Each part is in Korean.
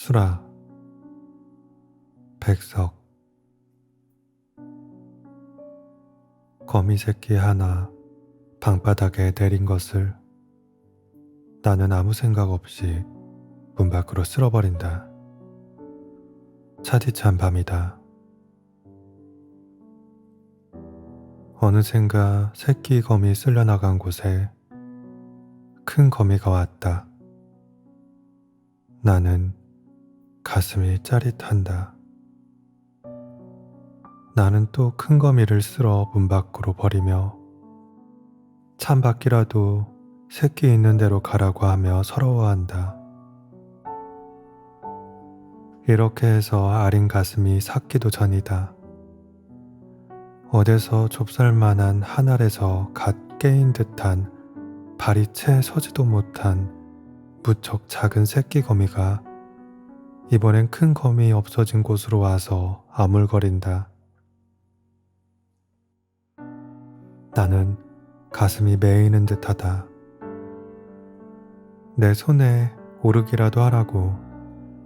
수라 백석 거미 새끼 하나 방바닥에 내린 것을 나는 아무 생각 없이 문 밖으로 쓸어버린다. 차디찬 밤이다. 어느샌가 새끼 거미 쓸려나간 곳에 큰 거미가 왔다. 나는 가슴이 짜릿한다. 나는 또 큰 거미를 쓸어 문 밖으로 버리며 찬바퀴라도 새끼 있는 대로 가라고 하며 서러워한다. 이렇게 해서 아린 가슴이 삭기도 전이다. 어디서 좁쌀만한 한 알에서 갓 깨인 듯한 발이 채 서지도 못한 무척 작은 새끼 거미가 이번엔 큰 거미 없어진 곳으로 와서 아물거린다. 나는 가슴이 메이는 듯하다. 내 손에 오르기라도 하라고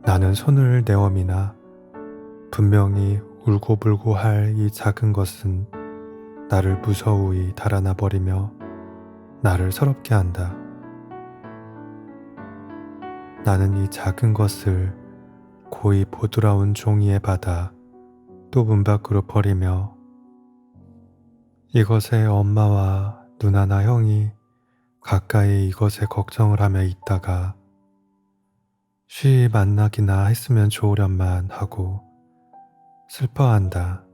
나는 손을 내어미나 분명히 울고불고 할 이 작은 것은 나를 무서우이 달아나 버리며 나를 서럽게 한다. 나는 이 작은 것을 고이 보드라운 종이에 받아 또 문 밖으로 버리며 이것의 엄마와 누나나 형이 가까이 이것에 걱정을 하며 있다가 쉬 만나기나 했으면 좋으련만 하고 슬퍼한다.